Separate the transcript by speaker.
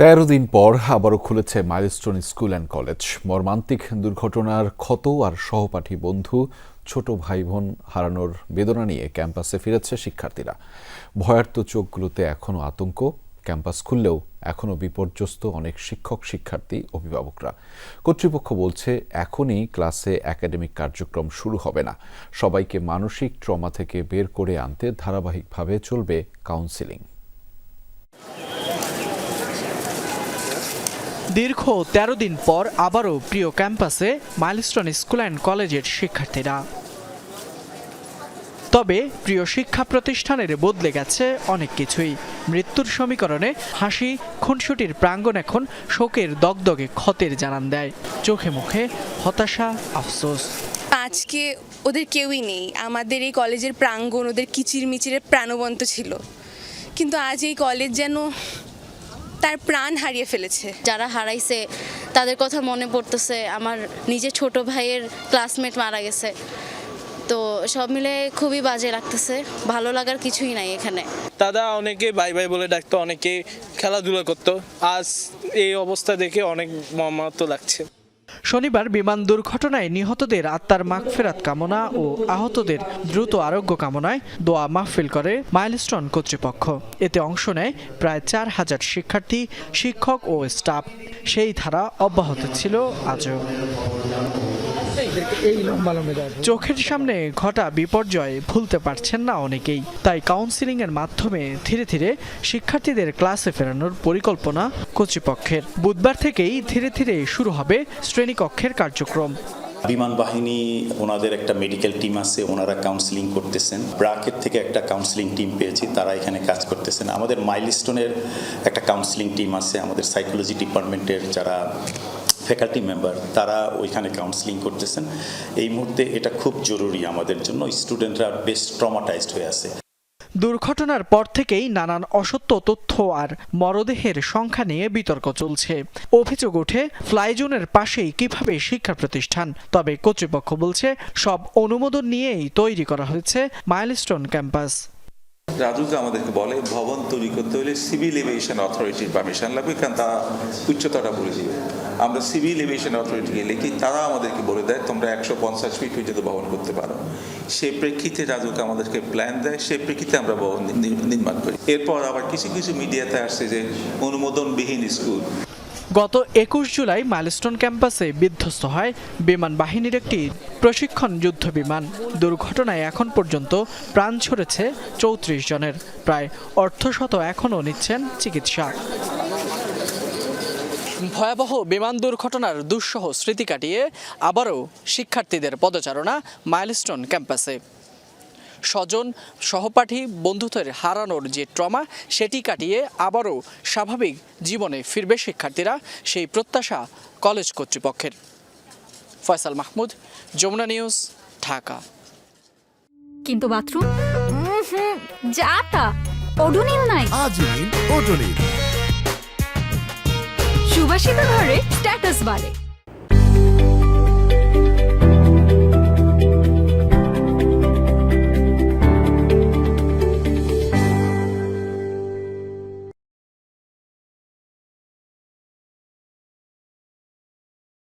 Speaker 1: তেরো দিন পর আবারও খুলেছে মাইলস্টোন স্কুল অ্যান্ড কলেজ। মর্মান্তিক দুর্ঘটনার ক্ষত আর সহপাঠী বন্ধু, ছোট ভাই বোন হারানোর বেদনা নিয়ে ক্যাম্পাসে ফিরেছে শিক্ষার্থীরা। ভয়ার্ত চোখগুলোতে এখনও আতঙ্ক। ক্যাম্পাস খুললেও এখনও বিপর্যস্ত অনেক শিক্ষক, শিক্ষার্থী, অভিভাবকরা। কর্তৃপক্ষ বলছে, এখনই ক্লাসে একাডেমিক কার্যক্রম শুরু হবে না। সবাইকে মানসিক ট্রমা থেকে বের করে আনতে ধারাবাহিকভাবে চলবে কাউন্সিলিং।
Speaker 2: দীর্ঘ তেরো দিন পর আবারও প্রিয় ক্যাম্পাসে মাইলস্টোন স্কুল অ্যান্ড কলেজের শিক্ষার্থীরা। তবে প্রিয় শিক্ষা প্রতিষ্ঠানের বদলে গেছে অনেক কিছুই। মৃত্যুর সমীকরণে হাসি, খুনসুটির প্রাঙ্গণ এখন শোকের দগদগে ক্ষতের জানান দেয়। চোখে মুখে হতাশা, আফসোস।
Speaker 3: আজকে ওদের কেউই নেই। আমাদের এই কলেজের প্রাঙ্গণ ওদের কিচির মিচিরে প্রাণবন্ত ছিল। কিন্তু আজ এই কলেজ যেন তার প্রাণ হারিয়ে ফেলেছে।
Speaker 4: যারা হারাইছে তাদের কথা মনে পড়তেছে। আমার নিজের ছোট ভাইয়ের ক্লাসমেট মারা গেছে। তো সব মিলে খুবই বাজে লাগতেছে। ভালো লাগার কিছুই নাই এখানে।
Speaker 5: দাদা অনেকে বাই বাই বলে ডাকতো অনেকে খেলাধুলা করতো। আজ এই অবস্থা দেখে অনেক মর্মাহত লাগছে।
Speaker 2: শনিবার বিমান দুর্ঘটনায় নিহতদের আত্মার মাগফেরাত কামনা ও আহতদের দ্রুত আরোগ্য কামনায় দোয়া মাহফিল করে মাইলস্টোন কর্তৃপক্ষ। এতে অংশ নেয় প্রায় চার হাজার শিক্ষার্থী, শিক্ষক ও স্টাফ। সেই ধারা অব্যাহত ছিল আজও। চোখের সামনে ঘটা বিপর্যয় ভুলতে পারছেন না অনেকেই। তাই কাউন্সিলিং এর মাধ্যমে ধীরে ধীরে শিক্ষার্থীদের ক্লাসে ফেরানোর পরিকল্পনা কর্তৃপক্ষের। বুধবার থেকেই ধীরে ধীরে শুরু হবে শ্রেণীকক্ষের কার্যক্রম।
Speaker 6: বিমান বাহিনী, ওনাদের একটা মেডিকেল টিম আছে, ওনারা কাউন্সিলিং করতেছেন। ব্রাকের থেকে একটা কাউন্সিলিং টিম পেয়েছি, তারা এখানে কাজ করতেছেন। আমাদের মাইলস্টোনের একটা কাউন্সিলিং টিম আছে, আমাদের সাইকোলজি ডিপার্টমেন্টের যারা ফ্যাকাল্টি মেম্বার তারা ওইখানে কাউন্সিলিং করতেছেন। এই মুহূর্তে এটা খুব জরুরি আমাদের জন্য স্টুডেন্টরা বেশ ট্রমাটাইজড হয়ে আছে।
Speaker 2: দুর্ঘটনার পর থেকেই নানান অসত্য তথ্য আর মরদেহের সংখ্যা নিয়ে বিতর্ক চলছে। অভিযোগ ওঠে ফ্লাইজোনের পাশেই কীভাবে শিক্ষা প্রতিষ্ঠান তবে কর্তৃপক্ষ বলছে সব অনুমোদন নিয়েই তৈরি করা হয়েছে মাইলস্টোন ক্যাম্পাস।
Speaker 7: রাজুকে আমাদেরকে বলে ভবন তৈরি করতে হলে সিভিল এভিয়েশন অথরিটির পারমিশন লাগবে কারণ তারা উচ্চতাটা বলে দিবে। আমরা সিভিল এভিয়েশন অথরিটিকে লিখি, তারা আমাদেরকে বলে দেয়, তোমরা একশো পঞ্চাশ ফিট পর্যন্ত ভবন করতে পারো। সেই প্রেক্ষিতে রাজুকে আমাদেরকে প্ল্যান দেয় সেই প্রেক্ষিতে আমরা ভবন নির্মাণ করি। এরপর আবার কিছু কিছু মিডিয়াতে আসছে যে অনুমোদনবিহীন স্কুল।
Speaker 2: গত একুশ জুলাই মাইলস্টোন ক্যাম্পাসে বিধ্বস্ত হয় বিমান বাহিনীর একটি প্রশিক্ষণ যুদ্ধ বিমান। দুর্ঘটনায় এখন পর্যন্ত প্রাণ ছড়েছে চৌত্রিশ জনের। প্রায় অর্ধশত এখনও নিচ্ছেন চিকিৎসা। ভয়াবহ বিমান দুর্ঘটনার দুঃসহ স্মৃতি কাটিয়ে আবারও শিক্ষার্থীদের পদচারণা মাইলস্টোন ক্যাম্পাসে। স্বজন সহপাঠী বন্ধুত্বের হারানোর যে ট্রমা সেটি কাটিয়ে আবারও স্বাভাবিক জীবনে ফিরবে শিক্ষার্থীরা সেই প্রত্যাশা কলেজ কর্তৃপক্ষের। ফয়সাল মাহমুদ যমুনা নিউজ ঢাকা।
Speaker 8: কিন্তু বাথরুম? যা তা ওডোনিল নাই।
Speaker 9: আজই ওডোনিল
Speaker 8: সুবাসিত ঘরে স্ট্যাটাস বাড়ে।